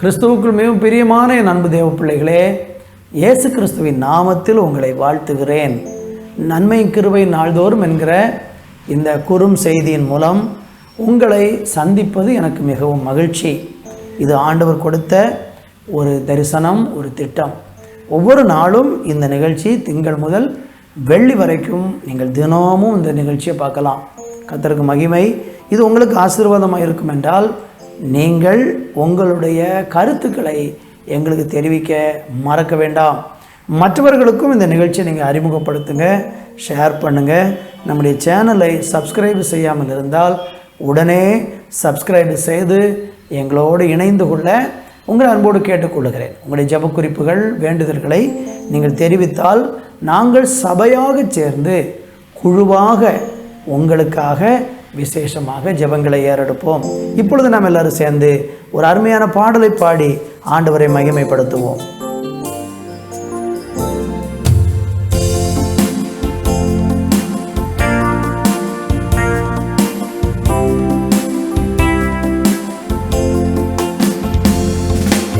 கிறிஸ்துவுக்குள் மிகவும் பிரியமான என் அன்பு தேவ பிள்ளைகளே இயேசு கிறிஸ்துவின் நாமத்தில் உங்களை வாழ்த்துகிறேன். நன்மை கிருவை நாள்தோறும் என்கிற இந்த குறும் செய்தியின் மூலம் உங்களை சந்திப்பது எனக்கு மிகவும் மகிழ்ச்சி. இது ஆண்டவர் கொடுத்த ஒரு தரிசனம் ஒரு திட்டம். ஒவ்வொரு நாளும் இந்த நிகழ்ச்சி திங்கள் முதல் வெள்ளி வரைக்கும் நீங்கள் தினமும் இந்த நிகழ்ச்சியை பார்க்கலாம். கத்தருக்கு மகிமை. இது உங்களுக்கு ஆசீர்வாதமாக இருக்கும் என்றால் நீங்கள் உங்களுடைய கருத்துக்களை எங்களுக்கு தெரிவிக்க மறக்க வேண்டாம். மற்றவர்களுக்கும் இந்த நிகழ்ச்சியை நீங்கள் அறிமுகப்படுத்துங்க ஷேர் பண்ணுங்கள் நம்முடைய சேனலை சப்ஸ்கிரைப் செய்யாமல் இருந்தால் உடனே சப்ஸ்கிரைப் செய்து எங்களோடு இணைந்து கொள்ள உங்கள் அன்போடு கேட்டுக்கொள்கிறேன். உங்களுடைய ஜபக்குறிப்புகள் வேண்டுதல்களை நீங்கள் தெரிவித்தால் நாங்கள் சபையாக சேர்ந்து குழுவாக உங்களுக்காக விசேஷமாக ஜெபங்களை ஏறெடுப்போம். இப்பொழுது நாம் எல்லாரும் சேர்ந்து ஒரு அருமையான பாடலை பாடி ஆண்டவரை மகிமைப்படுத்துவோம்.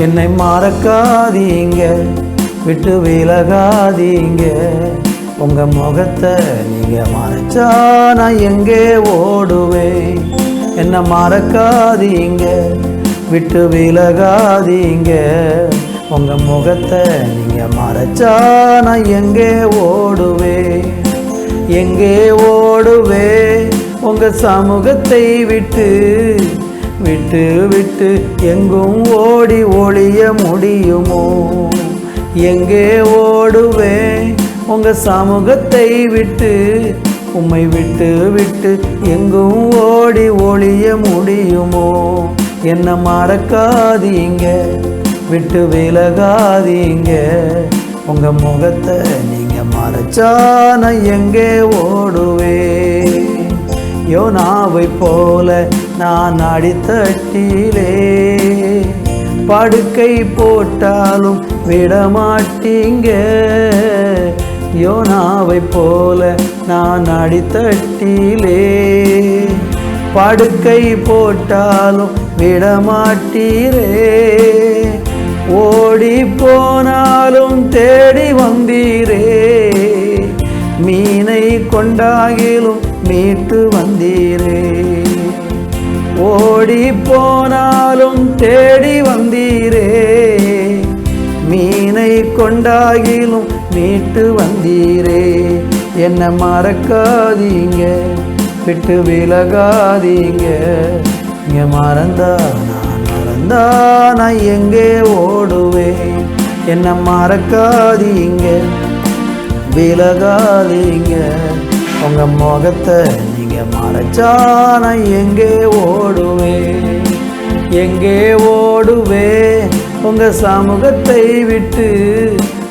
என்னை மறக்காதீங்க விட்டு விலகாதீங்க. உங்க முகத்தை நீங்க மறைச்சா நான் எங்கே ஓடுவேன் என்னை மறக்காதீங்க விட்டு விலகாதீங்க. உங்க முகத்தை நீங்க மறைச்சா நான் எங்கே ஓடுவேன் எங்கே ஓடுவேன் உங்க சமூகத்தை விட்டு விட்டு விட்டு எங்கும் ஓடி ஒளிய முடியுமோ? எங்கே ஓடுவே? உங்கள் சமூகத்தை விட்டு உம்மை விட்டு விட்டு எங்கும் ஓடி ஒளிய முடியுமோ? என்ன மறக்காதீங்க விட்டு விலகாதீங்க உங்கள் முகத்தை நீங்கள் மறைச்சான எங்கே ஓடுவேன் யோனாவை போல நான் அடித்தட்டிலே. படுக்கை போட்டாலும் விடமாட்டீங்க. யோனாவை போல நான் அடித்தட்டிலே. படுக்கை போட்டாலும் விடமாட்டீரே. ஓடி போனாலும் தேடி வந்தீரே. மீனை கொண்டாகிலும் மீட்டு வந்தீரே. ஓடி போனாலும் தேடி வந்தீரே. மீனை கொண்டாகிலும் மீட்டு வந்தீரே. என்ன மறக்காதீங்க விட்டு விலகாதீங்க. இங்க மறந்தா நான் மறந்தா நான் எங்கே ஓடுவேன்? என்ன மறக்காதீங்க விலகாதீங்க. உங்க முகத்தை நீங்க மறைச்சா நான் எங்கே ஓடுவேன்? எங்கே ஓடுவேன்? உங்க சமூகத்தை விட்டு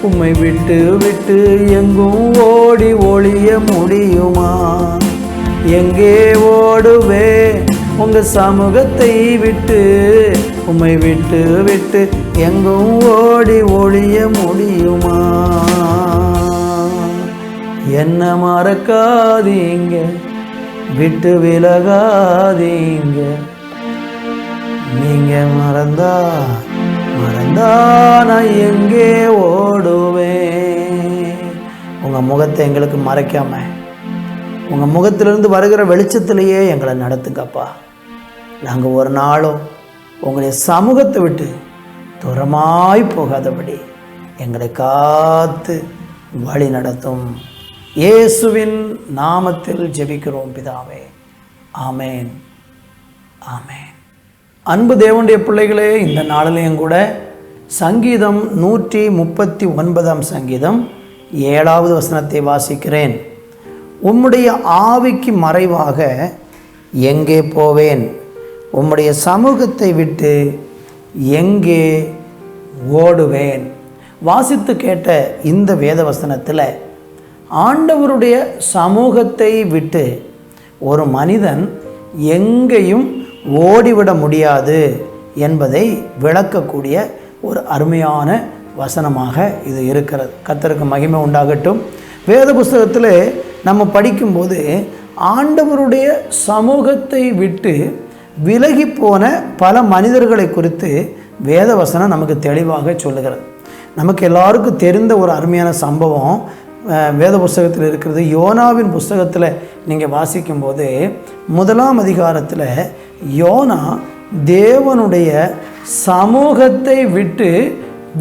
உம்மை விட்டு விட்டு எங்கும் ஓடி ஒளிய முடியுமா? எங்கே ஓடுவே? உங்க சமூகத்தை விட்டு உம்மை விட்டு விட்டு எங்கும் ஓடி ஒளிய முடியுமா? என்ன மறக்காதீங்க விட்டு விலகாதீங்க. நீங்க மறந்தா நான் எங்கே ஓடுவேன்? உங்கள் முகத்தை எங்களுக்கு மறைக்காம உங்கள் முகத்திலிருந்து வருகிற வெளிச்சத்திலேயே எங்களை நடத்துங்கப்பா. நாங்கள் ஒரு நாளும் உங்களுடைய சமூகத்தை விட்டு தூரமாய் போகாதபடி எங்களை காத்து வழி நடத்தும். இயேசுவின் நாமத்தில் ஜெபிக்கிறோம் பிதாவே. ஆமேன். ஆமேன். அன்பு தேவனுடைய பிள்ளைகளே இந்த நாளிலையும் கூட சங்கீதம் நூற்றி முப்பத்தி ஒன்பதாம் சங்கீதம் ஏழாவது வசனத்தை வாசிக்கிறேன். உம்முடைய ஆவிக்கு மறைவாக எங்கே போவேன்? உம்முடைய சமூகத்தை விட்டு எங்கே ஓடுவேன்? வாசித்து கேட்ட இந்த வேத வசனத்தில் ஆண்டவருடைய சமூகத்தை விட்டு ஒரு மனிதன் எங்கேயும் ஓடிவிட முடியாது என்பதை விளக்கக்கூடிய ஒரு அருமையான வசனமாக இது இருக்கிறது. கத்தருக்கு மகிமை உண்டாகட்டும். வேத புஸ்தகத்தில் நம்ம படிக்கும்போது ஆண்டவருடைய சமூகத்தை விட்டு விலகி போன பல மனிதர்களை குறித்து வேத வசனம் நமக்கு தெளிவாக சொல்லுகிறது. நமக்கு எல்லாருக்கும் தெரிந்த ஒரு அருமையான சம்பவம் வேத புஸ்தகத்தில் இருக்கிறது. யோனாவின் புஸ்தகத்தில் நீங்கள் வாசிக்கும்போது முதலாம் அதிகாரத்தில் யோனா தேவனுடைய சமூகத்தை விட்டு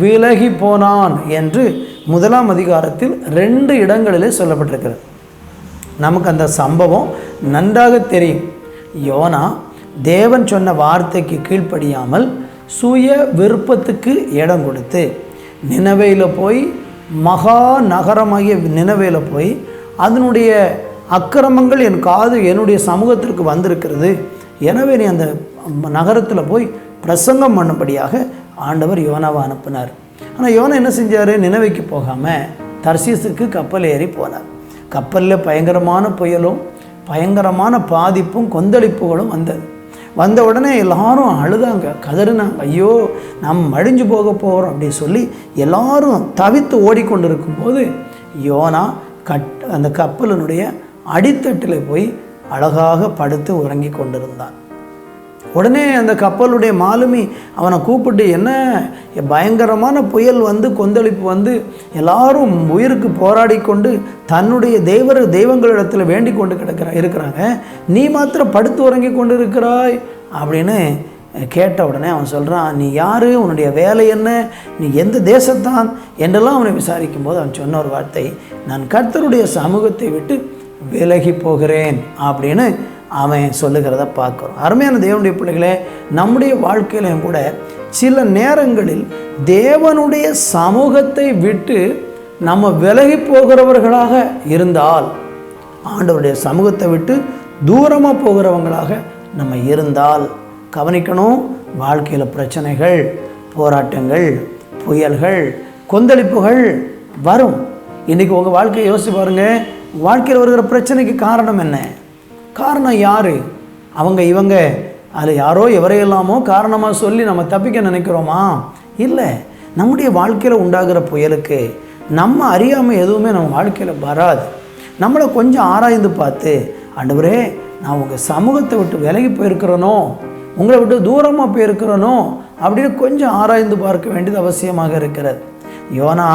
விலகி போனான் என்று முதலாம் அதிகாரத்தில் ரெண்டு இடங்களிலே சொல்லப்பட்டிருக்கிறது. நமக்கு அந்த சம்பவம் நன்றாக தெரியும். யோனா தேவன் சொன்ன வார்த்தைக்கு கீழ்ப்படியாமல் சுய விருப்பத்துக்கு இடம் கொடுத்து நினவையில் போய் மகா நகரமாகிய நினவையில் போய் அதனுடைய அக்கிரமங்கள் என் காது என்னுடைய சமூகத்திற்கு வந்திருக்கிறது. எனவே நீ அந்த நகரத்தில் போய் பிரசங்கம் பண்ணும்படியாக ஆண்டவர் யோனாவை அனுப்பினார். ஆனால் யோனா என்ன செஞ்சார்? நினைவைக்கு போகாமல் தர்சீஸுக்கு கப்பல் ஏறி போனார். கப்பலில் பயங்கரமான புயலும் பயங்கரமான பாதிப்பும் கொந்தளிப்புகளும் வந்தது. வந்த உடனே எல்லாரும் அழுதாங்க கதறினாங்க. ஐயோ நாம் அழிஞ்சு போக போகிறோம் அப்படின்னு சொல்லி எல்லாரும் தவித்து ஓடிக்கொண்டிருக்கும் போது யோனா கட் அந்த கப்பலினுடைய அடித்தட்டில் போய் அழகாக படுத்து உறங்கி கொண்டிருந்தான். உடனே அந்த கப்பலுடைய மாலுமி அவனை கூப்பிட்டு என்ன? பயங்கரமான புயல் வந்து கொந்தளிப்பு வந்து எல்லாரும் உயிருக்கு போராடி கொண்டு தன்னுடைய தெய்வ தெய்வங்களிடத்தில் வேண்டி கொண்டு கிடக்கிற இருக்கிறாங்க. நீ மாத்திரம் படுத்து உறங்கி கொண்டு இருக்கிறாய் அப்படின்னு கேட்ட உடனே அவன் சொல்கிறான் நீ யார்? உன்னுடைய வேலை என்ன? நீ எந்த தேசத்தான்? என்றெல்லாம் அவனை விசாரிக்கும் போது அவன் சொன்ன ஒரு வார்த்தை நான் கர்த்தருடைய சமூகத்தை விட்டு விலகி போகிறேன். அப்படின்னு அவன் சொல்லுகிறத பார்க்குறோம். அருமையான தேவனுடைய பிள்ளைகளே நம்முடைய வாழ்க்கையிலையும் கூட சில நேரங்களில் தேவனுடைய சமூகத்தை விட்டு நம்ம விலகி போகிறவர்களாக இருந்தால் ஆண்டவருடைய சமூகத்தை விட்டு தூரமாக போகிறவங்களாக நம்ம இருந்தால் கவனிக்கணும். வாழ்க்கையில் பிரச்சனைகள் போராட்டங்கள் புயல்கள் கொந்தளிப்புகள் வரும். இன்றைக்கி உங்கள் வாழ்க்கையை யோசிச்சு பாருங்கள் வாழ்க்கையில் வருகிற பிரச்சனைக்கு காரணம் என்ன? காரணம் யார்? அவங்க இவங்க அதில் யாரோ எவரையெல்லாமோ காரணமாக சொல்லி நம்ம தப்பிக்க நினைக்கிறோமா? இல்லை. நம்முடைய வாழ்க்கையில் உண்டாகிற புயலுக்கு நம்ம அறியாமல் எதுவுமே நம்ம வாழ்க்கையில் வராது. நம்மளை கொஞ்சம் ஆராய்ந்து பார்த்து ஆண்டவரே நான் உங்கள் சமூகத்தை விட்டு விலகி போயிருக்கிறனோ? உங்களை விட்டு தூரமாக போயிருக்கிறனோ? அப்படின்னு கொஞ்சம் ஆராய்ந்து பார்க்க வேண்டியது அவசியமாக இருக்கிறது. யோனா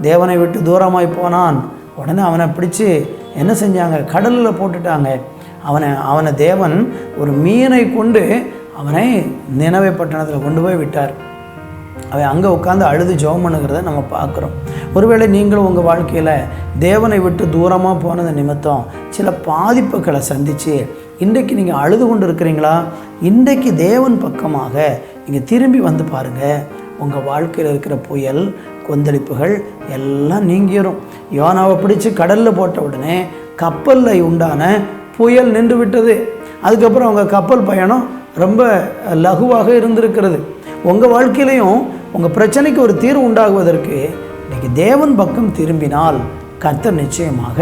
தேவனை விட்டு தூரமாய் போனான். உடனே அவனை பிடிச்சி என்ன செஞ்சாங்க? கடலில் போட்டுட்டாங்க. அவனை அவனை தேவன் ஒரு மீனை கொண்டு அவனை நினைவை பட்டணத்தில் கொண்டு போய் விட்டார். அவன் அங்கே உட்காந்து அழுது ஜெபம் பண்ணுகிறத நம்ம பார்க்குறோம். ஒருவேளை நீங்களும் உங்கள் வாழ்க்கையில் தேவனை விட்டு தூரமாக போனது நிமித்தம் சில பாதிப்புகளை சந்தித்து இன்றைக்கு நீங்கள் அழுது கொண்டு இருக்கிறீங்களா இன்றைக்கு தேவன் பக்கமாக நீங்கள் திரும்பி வந்து பாருங்கள் உங்கள் வாழ்க்கையில் இருக்கிற புயல் கொந்தளிப்புகள் எல்லாம் நீங்கிடும் யோனாவை பிடிச்சி கடலில் போட்ட உடனே கப்பலில் உண்டான புயல் நின்று விட்டது அதுக்கப்புறம் அவங்க கப்பல் பயணம் ரொம்ப லகுவாக இருந்திருக்கிறது. உங்கள் வாழ்க்கையிலையும் உங்கள் பிரச்சனைக்கு ஒரு தீர்வு உண்டாகுவதற்கு இன்றைக்கி தேவன் பக்கம் திரும்பினால் கர்த்தர் நிச்சயமாக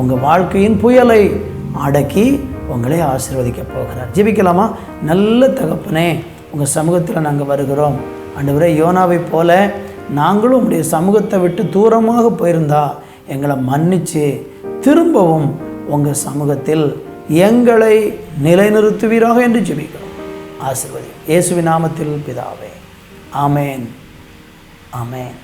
உங்கள் வாழ்க்கையின் புயலை அடக்கி உங்களை ஆசீர்வதிக்க போகிறார். ஜீவிக்கலாமா நல்ல தகப்பனே உங்கள் சமூகத்தில் நாங்கள் வருகிறோம். ஆண்டவரே யோனாவைப் போல நாங்களும் உங்களுடைய சமூகத்தை விட்டு தூரமாக போயிருந்தா எங்களை மன்னித்து திரும்பவும் உங்கள் சமூகத்தில் எங்களை நிலைநிறுத்துவீராக என்று ஜெபிக்கிறோம். ஆசிர்வதி இயேசுவின் நாமத்தில் பிதாவே. ஆமேன். ஆமேன்.